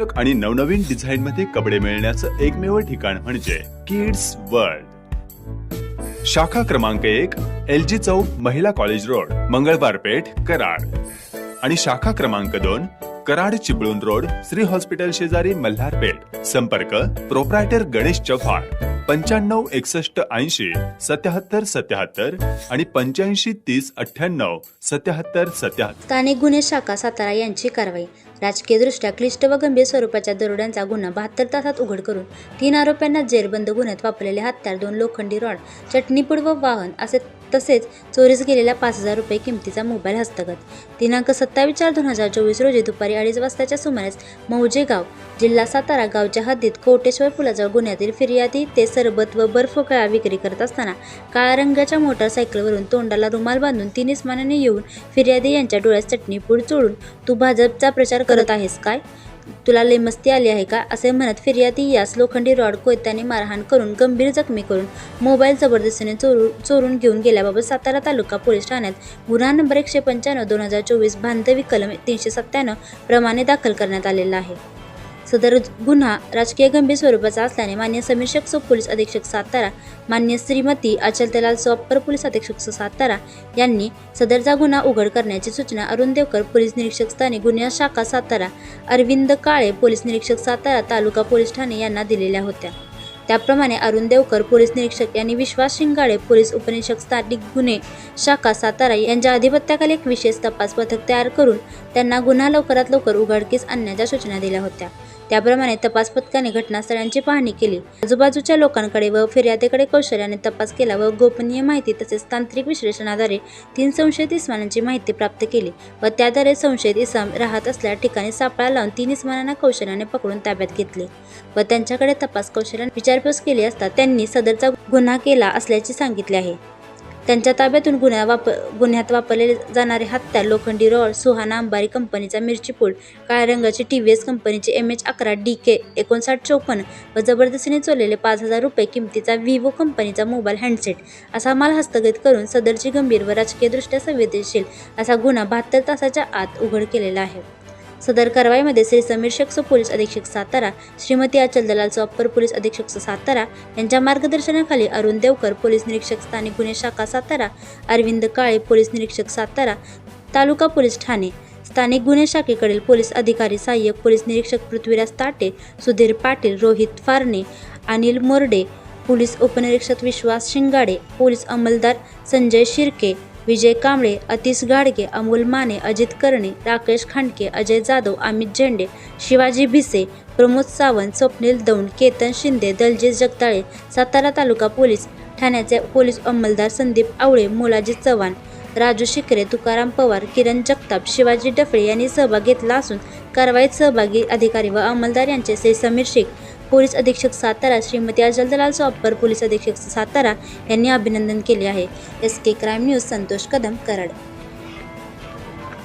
आकर्षक आणि नवनवीन डिझाईन मध्ये कपडे मिळण्याचं एकमेव ठिकाण म्हणजे किड्स वर्ल्ड शाखा क्रमांक एक एल जी चौक महिला कॉलेज रोड मंगळवार पेठ कराड. आणि शाखा क्रमांक दोन कराड चिपळूण रोड श्री हॉस्पिटल शेजारी मल्हार पेठ. संपर्क प्रोप्रायटर गणेश चव्हाण. पंच्याण्णव एकसष्ट ऐंशी सत्याहत्तर सत्याहत्तर आणि पंच्याऐंशी तीस अठ्ठ्याण्णव सत्याहत्तर सत्याहत्तर. स्थानिक गुन्हे शाखा सातारा यांची कारवाई. राजकीयदृष्ट्या क्लिष्ट व गंभीर स्वरूपाच्या दरोड्यांचा गुन्हा बहात्तर तासात उघड करून तीन आरोप्यांना जेरबंद गुन्ह्यात वापरलेले हत्यार दोन लोखंडी रॉड चटणीपूड व वाहन असे तसेच चोरीस गेलेला पाच हजार रुपये किमतीचा मोबाईल हस्तगत. दिनांक सत्तावीस चार दोन हजार चोवीस रोजी दुपारी अडीच वाजताच्या सुमारास मौजे गाव जिल्हा सातारा गावच्या हद्दीत कोटेश्वर पुलाजवळ गुन्ह्यातील फिर्यादी ते सरबत व बर्फ कळा विक्री करत असताना काळ्या रंगाच्या मोटारसायकलवरून तोंडाला रुमाल बांधून तीन इस्मानाने येऊन फिर्यादी यांच्या डोळ्यात चटणी पूड चोळून तू भाजपचा प्रचार करत आहेस काय? तुला लय मस्ती आली आहे का? असे म्हणत फिर्यादी यास लोखंडी रॉड कोयत्याने मारहाण करून गंभीर जखमी करून मोबाईल जबरदस्तीने चोरू चोरून घेऊन गेल्याबाबत सातारा तालुका पोलीस ठाण्यात गुन्हा नंबर एकशे पंच्याण्णव दोन हजार चोवीस बांधवी कलम तीनशे सत्त्याण्णव प्रमाणे दाखल करण्यात आलेला आहे. सदर गुन्हा राजकीय गंभीर स्वरूपाचा असल्याने मान्य समीक्षक सो पोलीस अधीक्षक सातारा मान्य श्रीमती अचल दलाल अप्पर पोलीस अधीक्षक सातारा यांनी सदरचा गुन्हा उघड करण्याची सूचना अरुण देवकर पोलीस निरीक्षक स्थानी गुन्हा शाखा सातारा अरविंद काळे पोलीस निरीक्षक सातारा तालुका पोलीस ठाणे यांना दिलेल्या होत्या. त्याप्रमाणे अरुण देवकर पोलीस निरीक्षक यांनी विश्वास शिंगाडे पोलीस उपनिरीक्षक स्थानिक गुन्हे शाखा सातारा यांच्या अधिपत्याखाली एक विशेष तपास पथक तयार करून त्यांना गुन्हा लवकरात लवकर उघडकीस आणण्याच्या सूचना दिल्या होत्या. त्याप्रमाणे तपास पथकाने घटनास्थळांची पाहणी केली. आजूबाजूच्या लोकांकडे व फिर्यादेकडे कौशल्याने तपास केला व गोपनीय माहिती तसेच तांत्रिक विश्लेषणाद्वारे तीन संशयित इस्मानांची माहिती प्राप्त केली व त्याद्वारे संशयित इसाम राहत असल्या ठिकाणी सापळा लावून तीन इस्मानांना कौशल्याने पकडून ताब्यात घेतले व त्यांच्याकडे तपास कौशल्याने विचारपूस केली असता त्यांनी सदरचा गुन्हा केला असल्याचे सांगितले आहे. त्यांच्या ताब्यातून गुन्ह्या वाप गुन्ह्यात वापरले जाणारे हत्यार लोखंडी रॉड सुहाना अंबारी कंपनीचा मिरचीपूड काळ्या रंगाची टी व्ही एस कंपनीचे एम एच अकरा डी के एकोणसाठ चौपन्न व जबरदस्तीने चोरलेले पाच हजार रुपये किमतीचा विवो कंपनीचा मोबाईल हँडसेट असा माल हस्तगत करून सदरची गंभीर व राजकीयदृष्ट्या संवेदनशील असा गुन्हा बहात्तर तासाच्या आत उघड केलेला आहे. सदर कारवाईमध्ये श्री समीर शेखसो पोलीस अधीक्षक सातारा श्रीमती अचल दलालचो अप्पर पोलीस अधीक्षक सातारा यांच्या मार्गदर्शनाखाली अरुण देवकर पोलीस निरीक्षक स्थानिक गुन्हे शाखा सातारा अरविंद काळे पोलीस निरीक्षक सातारा तालुका पोलीस ठाणे स्थानिक गुन्हे शाखेकडील पोलीस अधिकारी सहाय्यक पोलीस निरीक्षक पृथ्वीराज ताटे सुधीर पाटील रोहित फारणे अनिल मोरडे पोलीस उपनिरीक्षक विश्वास शिंगाडे पोलीस अंमलदार संजय शिर्के विजय कांबळे अतिश गाडगे अमोल माने अजित कर्णे राकेश खांडके अजय जाधव अमित झेंडे शिवाजी भिसे प्रमोद सावंत स्वप्नील दौंड केतन शिंदे दलजीत जगताळे सातारा तालुका पोलीस ठाण्याचे पोलीस अंमलदार संदीप आवळे मोलाजी चव्हाण राजू शिकरे तुकाराम पवार किरण जगताप शिवाजी डफळे यांनी सहभाग घेतला असून कारवाईत सहभागी अधिकारी व अंमलदार यांचे से समीर शेख पोलीस अधीक्षक सातारा श्रीमती अजल दलाल अप्पर पोलीस अधीक्षक सातारा यांनी अभिनंदन केले आहे. S K crime news Santosh Kadam Karad.